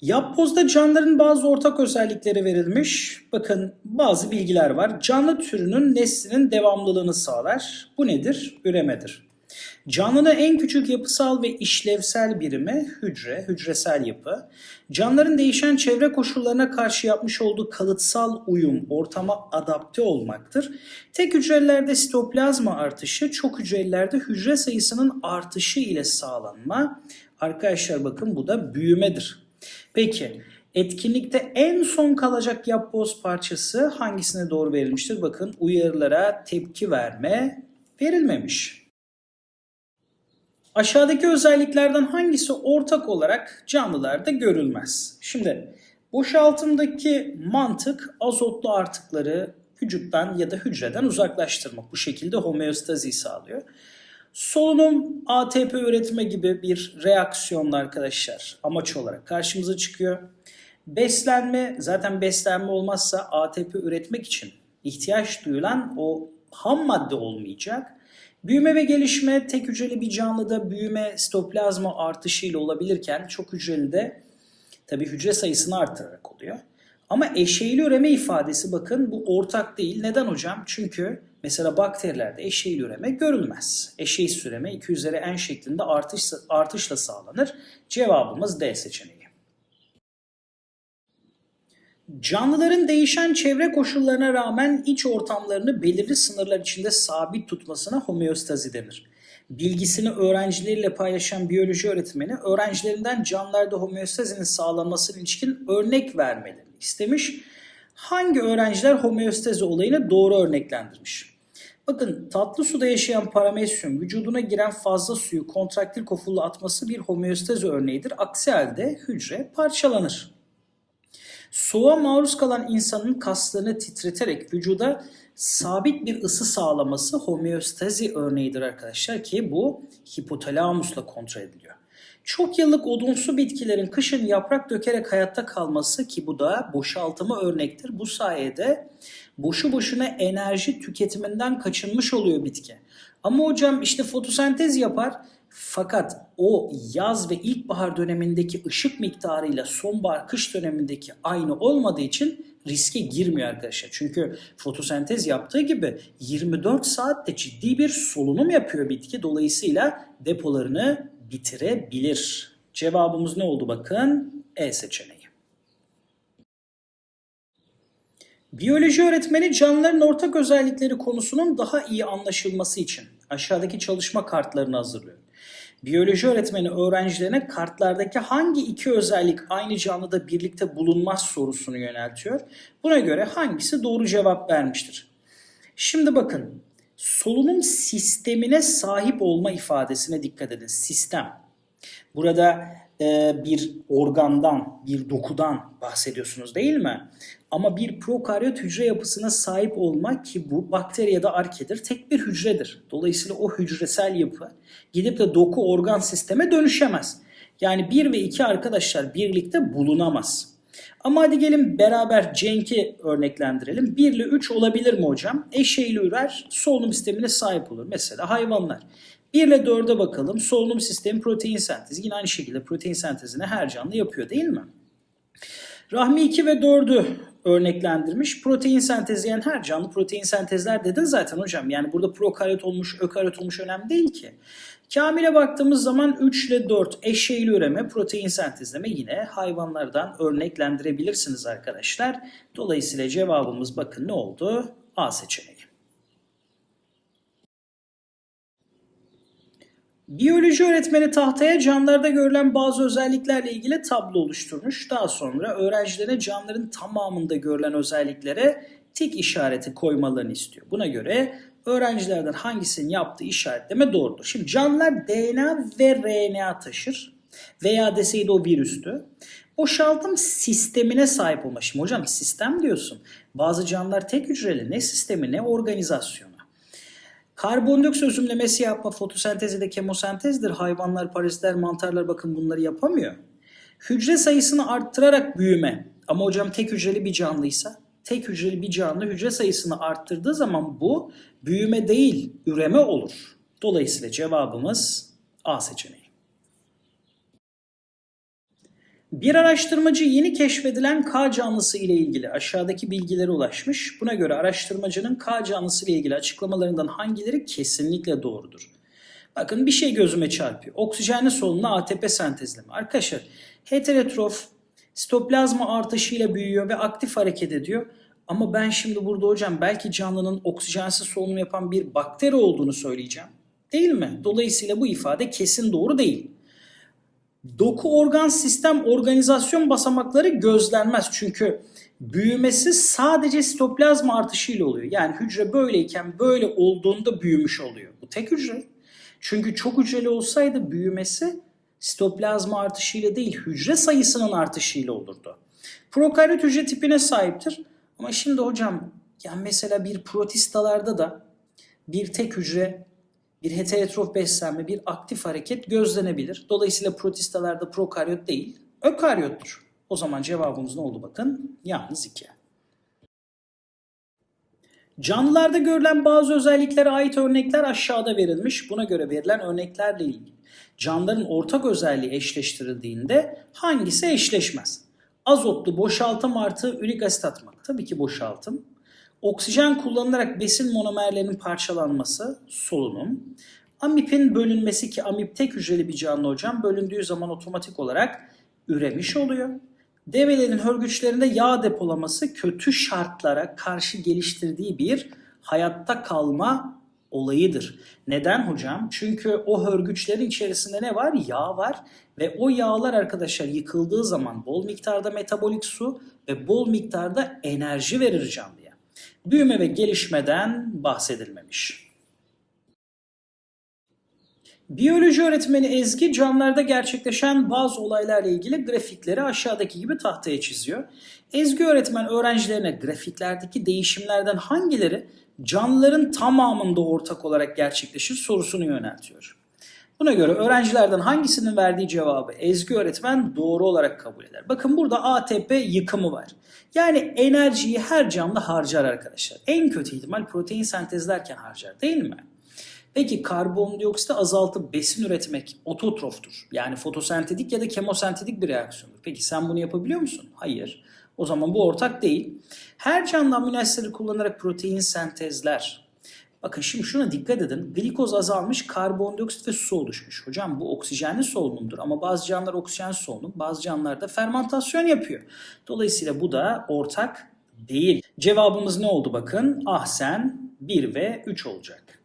Yapbozda canlıların bazı ortak özellikleri verilmiş. Bakın bazı bilgiler var. Canlı türünün neslinin devamlılığını sağlar. Bu nedir? Üremedir. Canlının en küçük yapısal ve işlevsel birimi hücre, hücresel yapı. Canlıların değişen çevre koşullarına karşı yapmış olduğu kalıtsal uyum, ortama adapte olmaktır. Tek hücrelerde sitoplazma artışı, çok hücrelerde hücre sayısının artışı ile sağlanma. Arkadaşlar bakın bu da büyümedir. Peki etkinlikte en son kalacak yapboz parçası hangisine doğru verilmiştir? Bakın uyarılara tepki verme verilmemiş. Aşağıdaki özelliklerden hangisi ortak olarak canlılarda görülmez? Şimdi boşaltımdaki mantık azotlu artıkları vücuttan ya da hücreden uzaklaştırmak. Bu şekilde homeostazi sağlıyor. Solunum ATP üretme gibi bir reaksiyonla arkadaşlar amaç olarak karşımıza çıkıyor. Beslenme zaten beslenme olmazsa ATP üretmek için ihtiyaç duyulan o ham madde olmayacak. Büyüme ve gelişme tek hücreli bir canlıda büyüme sitoplazma artışıyla olabilirken çok hücreli de tabi hücre sayısını artırarak oluyor. Ama eşeğli üreme ifadesi bakın bu ortak değil. Neden hocam? Çünkü mesela bakterilerde eşeğli üreme görülmez. Eşeğsiz üreme 2 üzeri n şeklinde artış, artışla sağlanır. Cevabımız D seçeneği. Canlıların değişen çevre koşullarına rağmen iç ortamlarını belirli sınırlar içinde sabit tutmasına homeostazi denir. Bilgisini öğrencileriyle paylaşan biyoloji öğretmeni öğrencilerinden canlılarda homeostazinin sağlanmasına ilişkin örnek vermelerini istemiş. Hangi öğrenciler homeostazi olayını doğru örneklendirmiş? Bakın tatlı suda yaşayan paramesyum vücuduna giren fazla suyu kontraktil kofulla atması bir homeostazi örneğidir. Aksi halde hücre parçalanır. Soğuğa maruz kalan insanın kaslarını titreterek vücuda sabit bir ısı sağlaması homeostazi örneğidir arkadaşlar ki bu hipotalamusla kontrol ediliyor. Çok yıllık odunsu bitkilerin kışın yaprak dökerek hayatta kalması ki bu da boşaltımı örnektir. Bu sayede boşu boşuna enerji tüketiminden kaçınmış oluyor bitki. Ama hocam işte fotosentez yapar fakat o yaz ve ilkbahar dönemindeki ışık miktarıyla sonbahar kış dönemindeki aynı olmadığı için riske girmiyor arkadaşlar. Çünkü fotosentez yaptığı gibi 24 saatte ciddi bir solunum yapıyor bitki. Dolayısıyla depolarını bitirebilir. Cevabımız ne oldu bakın? E seçeneği. Biyoloji öğretmeni canlıların ortak özellikleri konusunun daha iyi anlaşılması için aşağıdaki çalışma kartlarını hazırlıyor. Biyoloji öğretmeni öğrencilerine kartlardaki hangi iki özellik aynı canlıda birlikte bulunmaz sorusunu yöneltiyor. Buna göre hangisi doğru cevap vermiştir? Şimdi bakın solunum sistemine sahip olma ifadesine dikkat edin. Sistem. Burada e, bir organdan, bir dokudan bahsediyorsunuz değil mi? Ama bir prokaryot hücre yapısına sahip olma ki bu bakteri ya da arkedir tek bir hücredir. Dolayısıyla o hücresel yapı gidip de doku organ sisteme dönüşemez. Yani 1 ve 2 arkadaşlar birlikte bulunamaz. Ama hadi gelin beraber Cenk'i örneklendirelim. 1 ile 3 olabilir mi hocam? Eşeğli ürer solunum sistemine sahip olur. Mesela hayvanlar. 1 ile 4'e bakalım. Solunum sistemi protein sentezi. Yine aynı şekilde protein sentezini her canlı yapıyor değil mi? Rahmi 2 ve 4'ü örneklendirmiş. Protein sentezleyen her canlı protein sentezler dedin zaten hocam. Yani burada prokaryot olmuş, ökaryot olmuş önemli değil ki. Kamil'e baktığımız zaman 3 ile 4 eşeğli üreme, protein sentezleme yine hayvanlardan örneklendirebilirsiniz arkadaşlar. Dolayısıyla cevabımız bakın ne oldu? A seçeneği. Biyoloji öğretmeni tahtaya canlılarda görülen bazı özelliklerle ilgili tablo oluşturmuş. Daha sonra öğrencilerine canlıların tamamında görülen özelliklere tik işareti koymalarını istiyor. Buna göre öğrencilerden hangisinin yaptığı işaretleme doğrudur. Şimdi canlılar DNA ve RNA taşır veya deseydi o virüstü. Boşaltım sistemine sahip olma. Şimdi hocam sistem diyorsun. Bazı canlılar tek hücreli ne sistemi ne organizasyonu. Karbondioksit özümlemesi yapma fotosentezi de kemosentezdir. Hayvanlar, parazitler, mantarlar bakın bunları yapamıyor. Hücre sayısını arttırarak büyüme. Ama hocam tek hücreli bir canlıysa tek hücreli bir canlı hücre sayısını arttırdığı zaman bu büyüme değil üreme olur. Dolayısıyla cevabımız A seçeneği. Bir araştırmacı yeni keşfedilen K canlısı ile ilgili aşağıdaki bilgilere ulaşmış. Buna göre araştırmacının K canlısı ile ilgili açıklamalarından hangileri kesinlikle doğrudur? Bakın bir şey gözüme çarpıyor. Oksijenli solunumla ATP sentezleme. Arkadaşlar heterotrof sitoplazma artışıyla büyüyor ve aktif hareket ediyor. Ama ben şimdi burada hocam belki canlının oksijensiz solunum yapan bir bakteri olduğunu söyleyeceğim. Değil mi? Dolayısıyla bu ifade kesin doğru değil. Doku organ sistem organizasyon basamakları gözlenmez. Çünkü büyümesi sadece sitoplazma artışıyla oluyor. Yani hücre böyleyken böyle olduğunda büyümüş oluyor. Bu tek hücre. Çünkü çok hücreli olsaydı büyümesi sitoplazma artışıyla değil hücre sayısının artışıyla olurdu. Prokaryot hücre tipine sahiptir. Ama şimdi hocam yani mesela bir protistalarda da bir tek hücre bir heterotrof beslenme, bir aktif hareket gözlenebilir. Dolayısıyla protistalarda prokaryot değil, ökaryottur. O zaman cevabımız ne oldu bakın? Yalnız 2. Canlılarda görülen bazı özelliklere ait örnekler aşağıda verilmiş. Buna göre verilen örneklerle ilgili. Canlıların ortak özelliği eşleştirildiğinde hangisi eşleşmez? Azotlu boşaltım artı ürik asit atmak. Tabii ki boşaltım. Oksijen kullanılarak besin monomerlerinin parçalanması, solunum. Amipin bölünmesi ki amip tek hücreli bir canlı hocam bölündüğü zaman otomatik olarak üremiş oluyor. Develerin hörgüçlerinde yağ depolaması kötü şartlara karşı geliştirdiği bir hayatta kalma olayıdır. Neden hocam? Çünkü o hörgüçlerin içerisinde ne var? Yağ var ve o yağlar arkadaşlar yıkıldığı zaman bol miktarda metabolik su ve bol miktarda enerji verir canlıya. Büyüme ve gelişmeden bahsedilmemiş. Biyoloji öğretmeni Ezgi canlılarda gerçekleşen bazı olaylarla ilgili grafikleri aşağıdaki gibi tahtaya çiziyor. Ezgi öğretmen öğrencilerine grafiklerdeki değişimlerden hangileri canlıların tamamında ortak olarak gerçekleşir sorusunu yöneltiyor. Buna göre öğrencilerden hangisinin verdiği cevabı Ezgi öğretmen doğru olarak kabul eder. Bakın burada ATP yıkımı var. Yani enerjiyi her canlı harcar arkadaşlar. En kötü ihtimal protein sentezlerken harcar değil mi? Peki karbondioksiti azaltıp besin üretmek ototroftur. Yani fotosentetik ya da kemosentetik bir reaksiyondur. Peki sen bunu yapabiliyor musun? Hayır. O zaman bu ortak değil. Her canlı amino kullanarak protein sentezler. Bakın şimdi şuna dikkat edin. Glikoz azalmış, karbondioksit ve su oluşmuş. Hocam bu oksijenli solunumdur ama bazı canlılar oksijen solunum, bazı canlılar da fermentasyon yapıyor. Dolayısıyla bu da ortak değil. Cevabımız ne oldu bakın? Ahsen 1 ve 3 olacak.